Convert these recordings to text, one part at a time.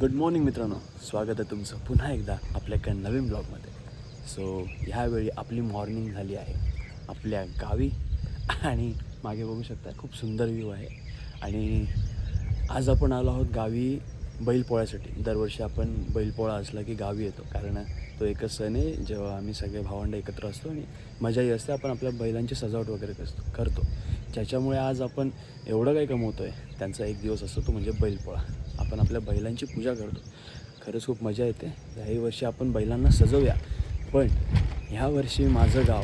Good morning मित्रांनो. स्वागत आहे तुमचं पुन्हा एकदा आपल्या एका नवीन ब्लॉगमध्ये सो ह्यावेळी आपली मॉर्निंग झाली आहे. आपल्या गावी आणि मागे बघू शकता खूप सुंदर व्ह्यू आहे. आणि आज आपण आलो आहोत गावी बैलपोळ्यासाठी. दरवर्षी आपण बैलपोळा असला की गावी येतो. कारण तो एकच सण आहे जेव्हा आम्ही सगळे भावंड एकत्र असतो आणि मजाही असते. आपण आपल्या बैलांची सजावट वगैरे करतो करतो. ज्याच्यामुळे आज आपण एवढं काही कमवतो आहे त्यांचा एक दिवस असतो तो म्हणजे बैलपोळा. आपण आपल्या बैलांची पूजा करतो. खरंच खूप मजा येते. याही वर्षी आपण बैलांना सजवूया. पण ह्या वर्षी माझं गाव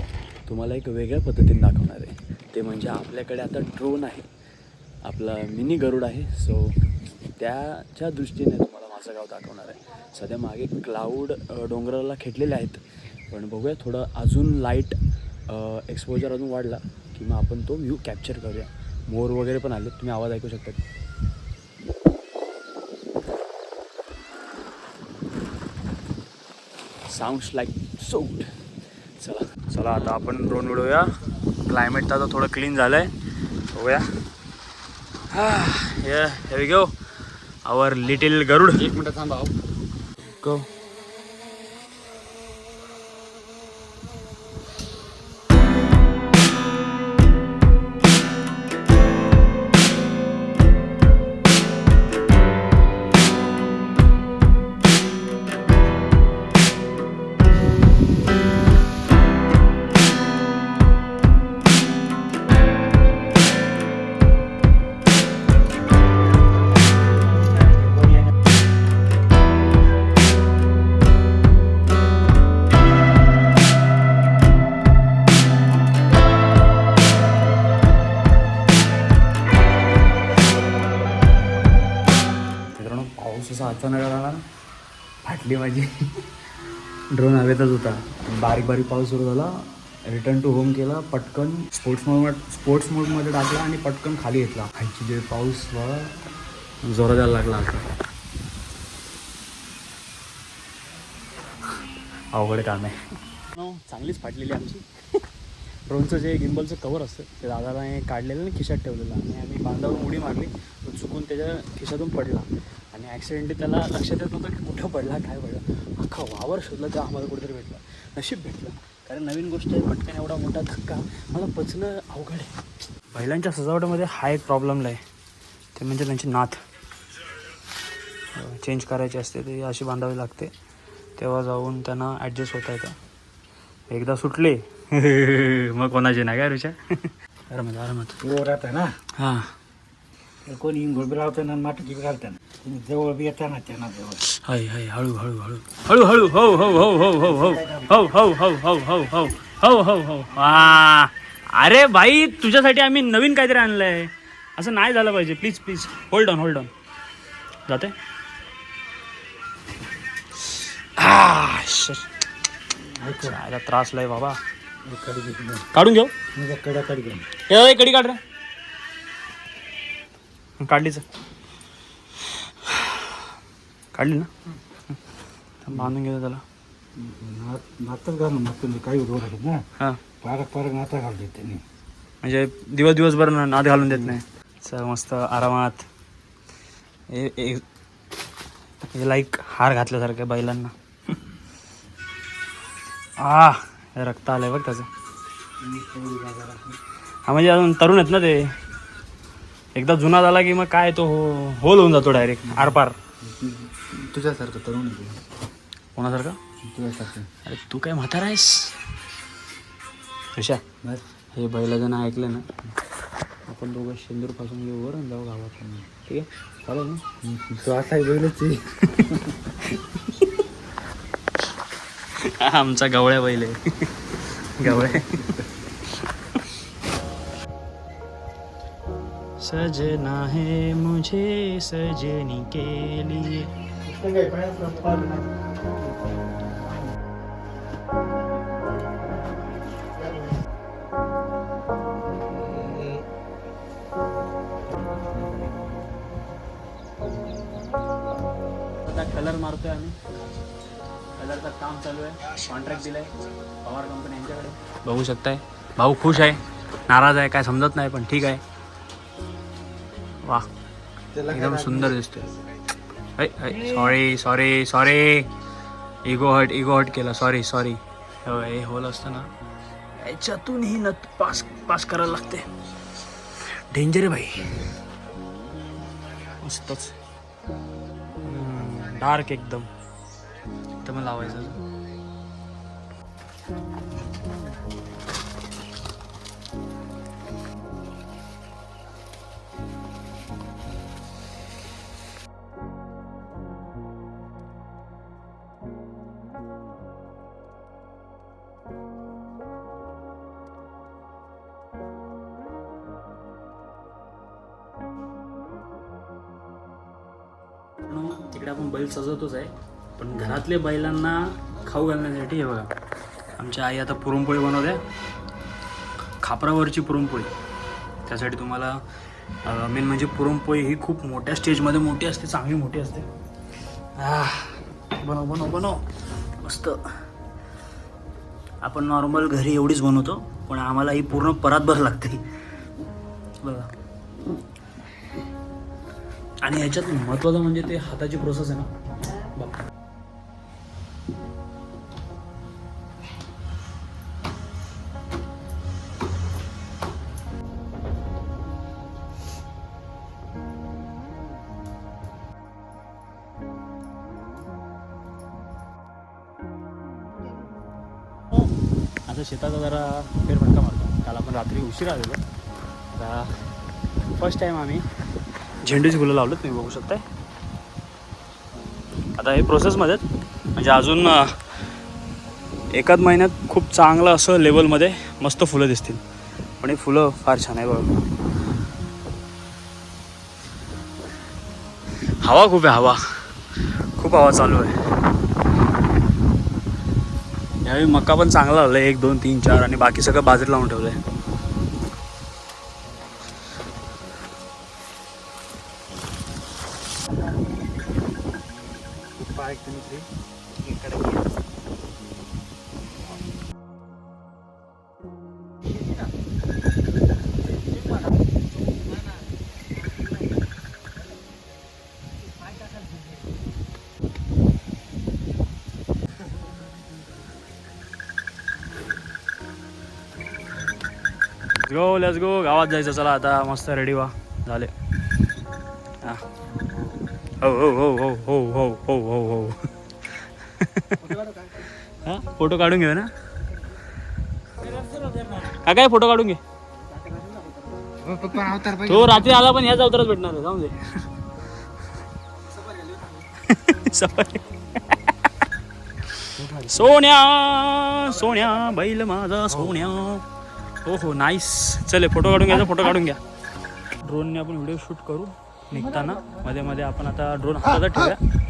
तुम्हाला एक वेगळ्या पद्धतीने दाखवणार आहे. ते म्हणजे आपल्याकडे आता ड्रोन आहे. आपला मिनी गरुड आहे. सो त्याच्या दृष्टीने तुम्हाला माझं गाव दाखवणार आहे. सध्या मागे क्लाऊड डोंगराला खेटलेले आहेत. पण बघूया थोडं अजून लाइट एक्सपोजर अजून वाढला की मग आपण तो व्ह्यू कॅप्चर करूया. मोर वगैरे पण आले तुम्ही आवाज ऐकू शकता. साऊंड्स लाईक सो गुड चला चला आता आपण ड्रोन उडवूया. क्लायमेट तर आता थोडं क्लीन झालं आहे बघूया. हे वी गो आवर लिटिल गरुड एक मिनिट थांबा हो. गो फाटली माझी ड्रोन हवेतच होता. बारीक बारीक पाऊस सुरू झाला. रिटर्न टू होम केला. पटकन स्पोर्ट्स मोड स्पोर्ट्स मोडमध्ये टाकला आणि पटकन खाली घेतला. खायची जे पाऊस बघा जोरात लागला. आता अवघड काम आहे. चांगलीच फाटलेली आमची. ड्रोनचं जे गिम्बलचं कवर असतं ते दादाला हे काढलेलं आणि खिशात ठेवलेलं. आणि आम्ही बांधावरून उडी मारली तो चुकून त्याच्या खिशातून पडला. आणि ॲक्सिडेंटली त्याला लक्षात येत नव्हतं की कुठं पडला काय पडला. अख्खा वावर शोधला तेव्हा आम्हाला कुठेतरी भेटला. नशीब भेटलं. कारण नवीन गोष्ट आहे पटकन एवढा मोठा धक्का. मला पचणं अवघड आहे. बैलांच्या सजावटीमध्ये हा एक प्रॉब्लेम आहे. ते म्हणजे त्यांची नाथ चेंज करायची असते ते अशी बांधावी लागते. तेव्हा जाऊन त्यांना ॲडजस्ट होता येतं. एकदा सुटले मग कोणाची नाही काय रुचा आरामात आरामात वर राहता ना हां तर कोणी इंगोळ बी लावताना आणि माटकी बी घालताना तुम्ही जवळ बी येता ना त्यांना जवळ हाय हाय हळू हळू हळू हळू हळू हो हो हो हो हो हो हो हो हो हो हो हो हो हो हो हा अरे भाई तुझ्यासाठी आम्ही नवीन काहीतरी आणलंय असं नाही झालं पाहिजे please please hold on hold on जाते आता त्रास लय बाबा काढून घेऊ? म्हणजे कडी हे कडी काढ रे. काढलीच. काढली ना? बांधून घेतो त्याला. नातच घालून नातून काही रोड आहेत ना. हां. पारक पारक नाता घालते त्यांनी म्हणजे दिवस दिवसभर नाद घालून देत नाही. चल मस्त आरामात. हे लाईक हार घातल्यासारखं बैलांना. आ! हे रक्त आलंय बघ त्याचं. हा म्हणजे अजून तरुण आहेत ना ते. एकदा जुना झाला की मग काय तो हो होल होऊन जातो डायरेक्ट आरपार. तुझ्यासारखं तरुण आहे कोणासारखा? तुझ्यासारखं. अरे तू काय म्हातारा आहेस? ऋषा बस. हे बैलाजण ऐकलं ना आपण दोघं शेंदूरपासून घेऊ वर आणि जाऊ गावात. ठीक आहे? चालेल ना? तो असा बैलच आहे. आमचा गवळ्या बैल आहे. गवळ्या. सजना है मुझे सजनी के लिए. कॉन्ट्रॅक्ट दिलाय पवार कंपनी यांच्याकडे. बघू शकताय. भाऊ खुश आहे नाराज आहे काय समजत नाही पण ठीक आहे. वा एकदम सुंदर दिसतोय. Sorry sorry sorry ego hurt ego hurt केला. सॉरी सॉरी हे होल असतं ना याच्यातून ही नत पास पास करायला लागते. डेंजर आहे भाई. मस्तच. डार्क एकदम. तर लावायचं इकडे तिकडे आपण बैल सजवतोच आहे. पण घरातले बैलांना खाऊ घालण्यासाठी हे बघा. आमच्या आई आता पुरणपोळी बनवते. खापरावरची पुरणपोळी. त्यासाठी तुम्हाला मेन म्हणजे पुरणपोळी ही खूप मोठ्या स्टेजमध्ये मोठी असते चांगली मोठी असते. बनव बनव बनव. मस्त. आपण नॉर्मल घरी एवढीच बनवतो पण आम्हाला ही पूर्ण परातभर लागते. बघा. आणि याच्यात महत्त्वाचं म्हणजे ते हाताची प्रोसेस आहे ना. बघ आता शेताचा जरा फेरफटका मारतो. काल आपण रात्री उशीर आलेलो. आता फर्स्ट टाईम आम्ही झेंडूची फुलं लावलं तुम्ही बघू शकताय. आता हे प्रोसेसमध्ये म्हणजे अजून एकाच महिन्यात खूप चांगलं असं लेवलमध्ये मस्त फुलं दिसतील. पण हे फुलं फार छान आहे बघा. हवा खूप आहे हवा. खूप हवा चालू आहे. यावेळी मका पण चांगला लावला एक दोन तीन चार आणि बाकी सगळं बाजरी लावून ठेवलं आहे गो लेट्स गो गावात जायचं चला आता मस्त रेडी व्हा. झाले. हा. हो हो हो हो हो हो हो हो हो. फोटो काढून घेऊ ना? हा काय फोटो काढून घे. तो रात्री आला पण ह्याच अवतारच भेटणार जाऊन दे. सफारी. सोन्या सोन्या बैल माझा सोन्या. हो हो नाईस चले फोटो काढून घ्यायचा फोटो काढून घ्या. ड्रोनने आपण व्हिडिओ शूट करू निघताना. मध्ये मध्ये आपण आता ड्रोन हातात ठेवूया.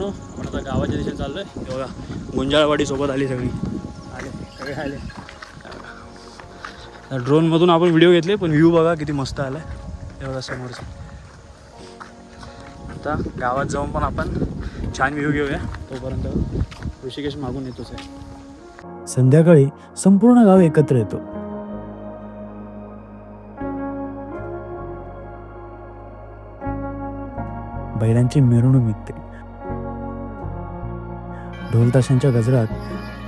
मित्रांनो आपण आता गावाच्या दिशेने चाललोय. हे बघा गुंजाळवाडी सोबत आली सगळी. आले सगळे आले. ड्रोनमधून आपण व्हिडिओ घेतले पण व्ह्यू बघा किती मस्त आलाय. हे बघा समोरचं. आता गावात जाऊन पण आपण छान व्ह्यू घेऊया. तोपर्यंत ऋषिकेश मागून येतोच आहे. संध्याकाळी संपूर्ण गाव एकत्र येतो. बैलांची मिरवणूक निघते. ढोलताशांच्या गजरात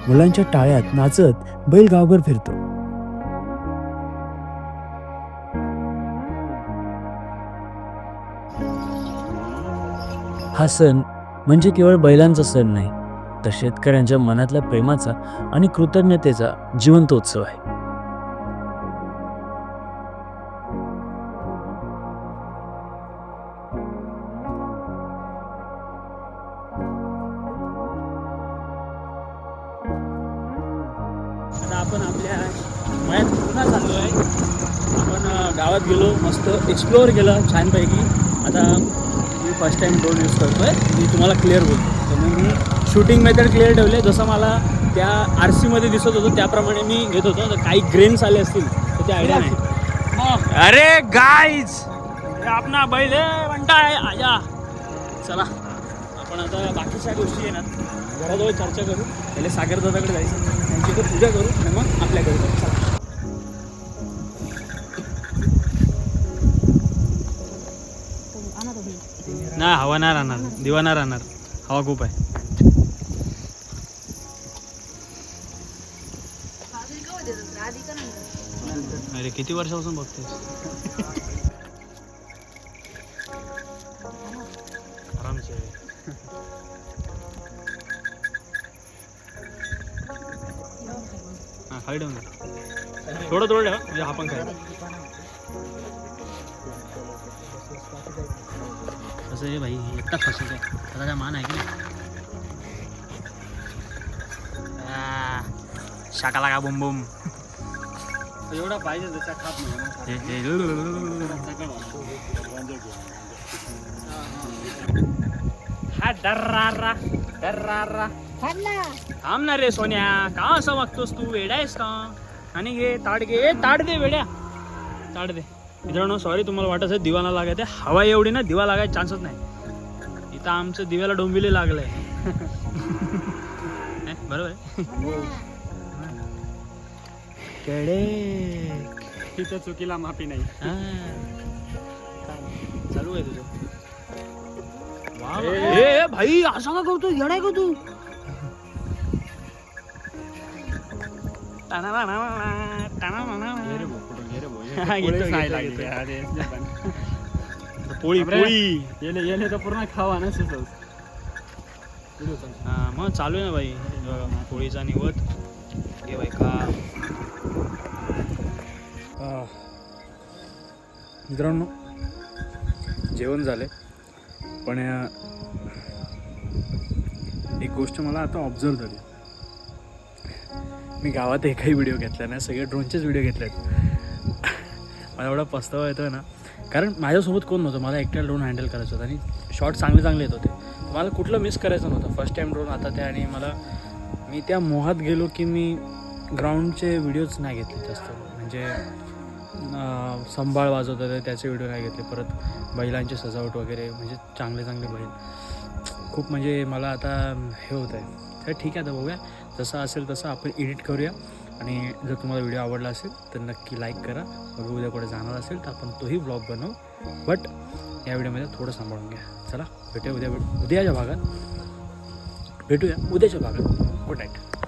मुलांच्या टाळ्यात नाचत बैल गावभर फिरतो. हा सण म्हणजे केवळ बैलांचा सण नाही तर शेतकऱ्यांच्या मनातल्या प्रेमाचा आणि कृतज्ञतेचा जिवंत उत्सव आहे. आपण आपल्या मयात पुन्हा चाललो आहे गावात गेलो मस्त एक्सप्लोअर केलं छानपैकी. आता मी फर्स्ट टाईम ड्रोन यूज करतो आहे मी तुम्हाला क्लिअर बोलतो. तर मग मी शूटिंग मेथड क्लिअर ठेवले. जसं मला त्या आर सीमध्ये दिसत होतं त्याप्रमाणे मी घेत होतो. तर काही ग्रेन्स आले असतील तर ते आयडिया नाही. अरे गाईज आपला बैल म्हणता आहे आजा. चला. आपण आता बाकीच्या गोष्टी येणार. घराजवळ चर्चा करू. पहिले सागर दादाकडे जायचं. त्यांची पूजा करू आणि मग आपल्याकडे जाऊ. चला. नाही हवा नाही राहणार. दिवा नाही राहणार. हवा खूप आहे. अरे किती वर्षापासून बघतोय हा खाली ठेवून दे. थोडं थोडं ठेवा म्हणजे हा पण खाय कसं आहे भाई एकटा फसायचं आहे त्याचा काय मान आहे की नाही? आ, शाकाला का बुम बुम। एवढा पाहिजे त्याचा खात नाही हे- हे- हा डर्रारा डर्रारा थांब ना रे सोन्या. का असं वागतोस तू? वेडा आहेस का? आणि घे ताड घे ए, ताड दे वेड्या. ताड दे मित्रांनो सॉरी तुम्हाला वाटत असेल दिवा ना लागायचं हवा एवढी ना दिवा लागायचा चान्सच नाही. इथं आमचं दिव्याला डोंबिले लागलंय. बरोबर आहे? कडे. तिथं चुकीला माफी नाही. हा. चालू आहे तुझं. भाई असं का करतो येणार का तू? पोळी पोळी येले येले तर पूर्ण खावा ना सुचव हा मग चालू आहे ना भाई पोळीचा निवत घे बाई खा मित्रांनो जेवण झाले पण एक गोष्ट मला आता ऑब्झर्व झाली. मी गावात एकही व्हिडिओ घेतला नाही सगळे ड्रोनचेच व्हिडिओ घेतले आहेत. मला एवढा पस्तावा येतो ना. कारण माझ्यासोबत कोण नव्हतं मला एकट्याला ड्रोन हँडल करायचं होतं आणि शॉट चांगले चांगले येत होते. मला कुठलं मिस करायचं नव्हतं. फर्स्ट टाईम ड्रोन आता ते आणि मला मी त्या मोहात गेलो की मी ग्राउंडचे व्हिडिओज नाही घेतले जास्त. म्हणजे संभाळ वाजवत होते त्याचे व्हिडिओ नाही घेतले. परत बैलांची सजावट वगैरे म्हणजे चांगले चांगले बैल. खूप म्हणजे मला आता हे होत आहे तर ठीक आहे आता बघूया. जसं असेल तसं आपण एडिट करूया. आणि जर तुम्हाला व्हिडिओ आवडला असेल तर नक्की लाईक करा. मग उद्या कुठे जाणार असेल तर आपण तोही ब्लॉग बनवू. बट या व्हिडिओमध्ये थोडं सांभाळून घ्या. चला भेटूया उद्या उद्याच्या भागात. भेटूया उद्याच्या भागात. Good night